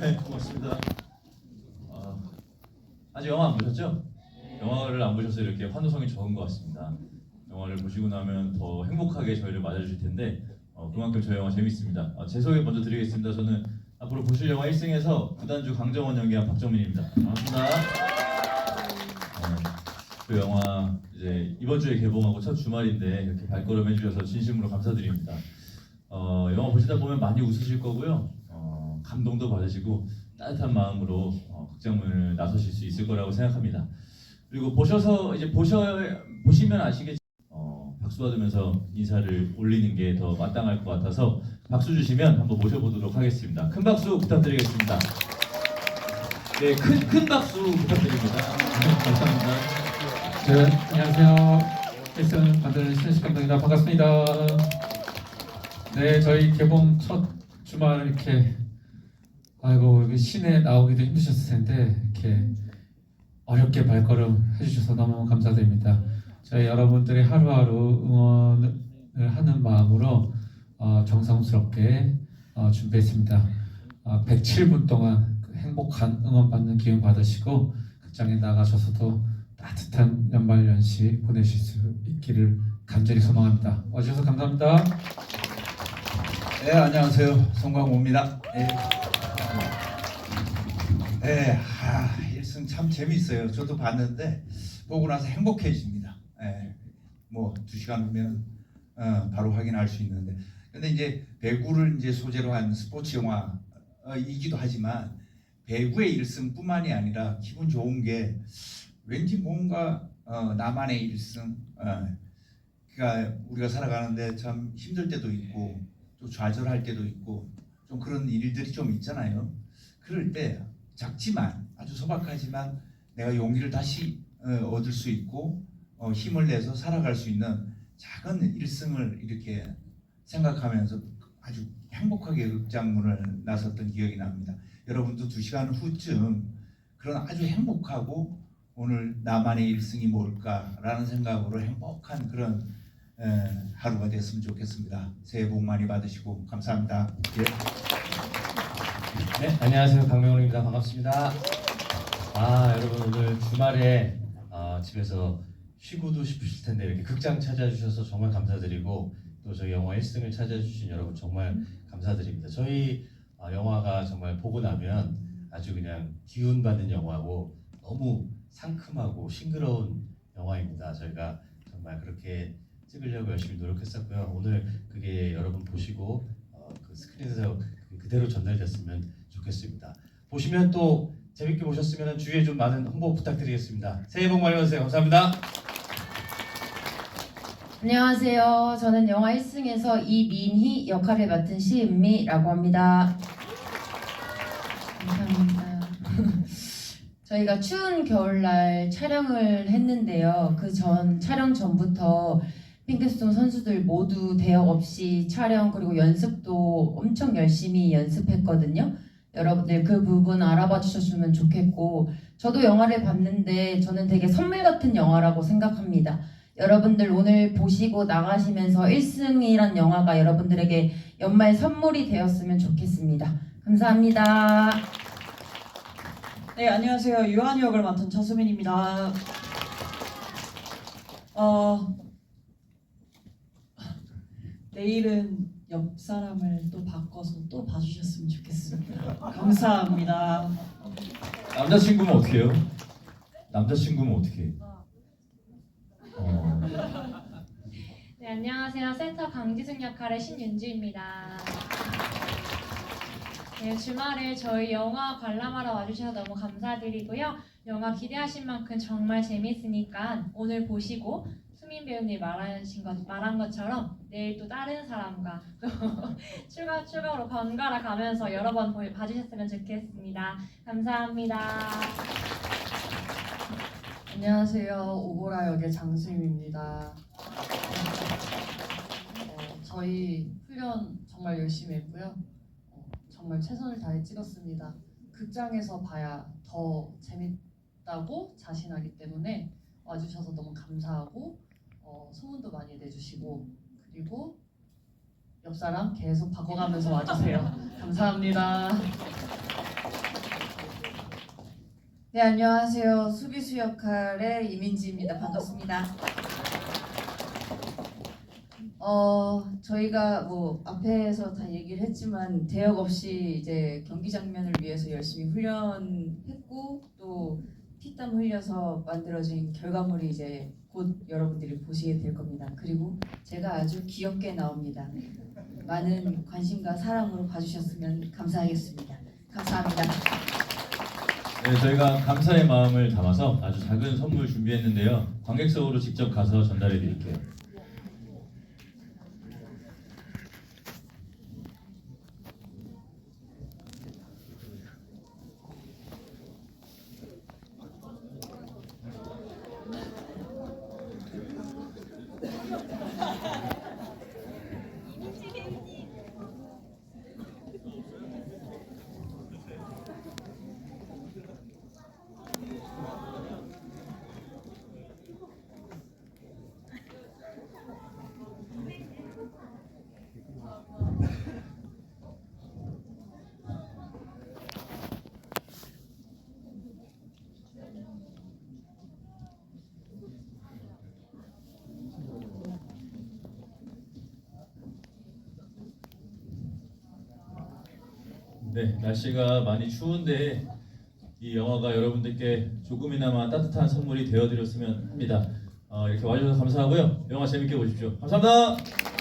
네, 고맙습니다. 아, 아직 영화 안 보셨죠? 영화를 안 보셔서 이렇게 환호성이 적은 것 같습니다. 영화를 보시고 나면 더 행복하게 저희를 맞아주실 텐데 어, 그만큼 저희 영화 재밌습니다. 아, 제 소개 먼저 드리겠습니다. 저는 앞으로 보실 영화 1승에서 구단주 강정원 연기한 박정민입니다. 반갑습니다. 네, 그 영화 이제 이번 주에 개봉하고 첫 주말인데 이렇게 발걸음 해주셔서 진심으로 감사드립니다. 어, 영화 보시다 보면 많이 웃으실 거고요. 어, 감동도 받으시고 따뜻한 마음으로 어, 극장문을 나서실 수 있을 거라고 생각합니다. 그리고 보셔서 이제 보셔 보시면 아시겠 어, 박수 받으면서 인사를 올리는 게 더 마땅할 것 같아서 박수 주시면 한번 모셔보도록 하겠습니다. 큰 박수 부탁드리겠습니다. 네, 큰 큰 박수 부탁드립니다. 감사합니다. 네, 안녕하세요. 1승 만드는 신식 감독입니다. 반갑습니다. 네, 저희 개봉 첫 주말 이렇게 아이고 여기 시내 나오기도 힘드셨을 텐데 이렇게 어렵게 발걸음 해주셔서 너무 감사드립니다. 저희 여러분들의 하루하루 응원을 하는 마음으로 어, 정성스럽게 어, 준비했습니다. 어, 107분 동안 그 행복한 응원받는 기운 받으시고 극장에 나가셔서도 따뜻한 연말 연시 보내실 수 있기를 간절히 소망합니다. 와주셔서 감사합니다. 네, 안녕하세요. 송광호입니다. 네. 네, 아, 일승 참 재밌어요. 저도 봤는데 보고 나서 행복해집니다. 네, 뭐두 시간 후면 어, 바로 확인할 수 있는데, 근데 이제 배구를 이제 소재로 한 스포츠 영화이기도 하지만 배구의 일승뿐만이 아니라 기분 좋은 게 왠지 뭔가 어, 나만의 일승. 어, 그러니까 우리가 살아가는데 참 힘들 때도 있고 또 좌절할 때도 있고 좀 그런 일들이 좀 있잖아요. 그럴 때 작지만 아주 소박하지만 내가 용기를 다시 어, 얻을 수 있고 어, 힘을 내서 살아갈 수 있는 작은 일승을 이렇게 생각하면서 아주 행복하게 극장문을 나섰던 기억이 납니다. 여러분도 두 시간 후쯤 그런 아주 행복하고 오늘 나만의 일승이 뭘까라는 생각으로 행복한 그런 에, 하루가 됐으면 좋겠습니다. 새해 복 많이 받으시고 감사합니다. 예. 네, 안녕하세요. 강명훈입니다. 반갑습니다. 아, 여러분 오늘 주말에 아, 집에서 쉬고도 싶으실 텐데 이렇게 극장 찾아주셔서 정말 감사드리고 또 저희 영화 1승을 찾아주신 여러분 정말 감사드립니다. 저희 아, 영화가 정말 보고 나면 아주 그냥 기운 받는 영화고 너무 상큼하고 싱그러운 영화입니다. 저희가 정말 그렇게 찍으려고 열심히 노력했었고요. 오늘 그게 여러분 보시고 어, 그 스크린에서 그대로 전달됐으면 좋겠습니다. 보시면 또 재밌게 보셨으면 주위에 좀 많은 홍보 부탁드리겠습니다. 새해 복 많이 받으세요. 감사합니다. 안녕하세요. 저는 영화 1승에서 이민희 역할을 맡은 시은미라고 합니다. 감사합니다. 저희가 추운 겨울날 촬영을 했는데요. 그 전 촬영 전부터 핑크스톤 선수들 모두 대역 없이 촬영 그리고 연습도 엄청 열심히 연습했거든요. 여러분들 그 부분 알아봐 주셨으면 좋겠고 저도 영화를 봤는데 저는 되게 선물 같은 영화라고 생각합니다. 여러분들 오늘 보시고 나가시면서 1승이란 영화가 여러분들에게 연말 선물이 되었으면 좋겠습니다. 감사합니다. 네, 안녕하세요. 유한 역을 맡은 차수민입니다. 어, 내일은 옆 사람을 또 바꿔서 또 봐주셨으면 좋겠습니다. 감사합니다. 남자친구면 어떻게 해요? 남자친구면 어떻게 해? 어, 네, 안녕하세요. 센터 강지승 역할의 신윤주입니다. 네, 주말에 저희 영화 관람하러 와주셔서 너무 감사드리고요. 영화 기대하신 만큼 정말 재밌으니까 오늘 보시고 수민 배우님 말하신 것, 말한 것처럼 내일 또 다른 사람과 또 추가, 추가로 번갈아 가면서 여러 번 보- 봐주셨으면 좋겠습니다. 감사합니다. 안녕하세요. 오보라 역의 장수임입니다. 어, 저희 훈련 정말 열심히 했고요. 어, 정말 최선을 다해 찍었습니다. 극장에서 봐야 더 재밌다고 자신하기 때문에 와주셔서 너무 감사하고 어, 소문도 많이 내주시고 그리고 옆 사람 계속 바꿔가면서 와주세요. 감사합니다. 네, 안녕하세요. 수비수 역할의 이민지입니다. 반갑습니다. 어, 저희가 뭐 앞에서 다 얘기를 했지만 대역 없이 이제 경기 장면을 위해서 열심히 훈련했고 또 피땀 흘려서 만들어진 결과물이 이제 곧 여러분들이 보시게 될 겁니다. 그리고 제가 아주 귀엽게 나옵니다. 많은 관심과 사랑으로 봐주셨으면 감사하겠습니다. 감사합니다. 네, 저희가 감사의 마음을 담아서 아주 작은 선물 준비했는데요. 관객석으로 직접 가서 전달해 드릴게요. 네, 날씨가 많이 추운데 이 영화가 여러분들께 조금이나마 따뜻한 선물이 되어드렸으면 합니다. 어, 이렇게 와주셔서 감사하고요. 영화 재밌게 보십시오. 감사합니다.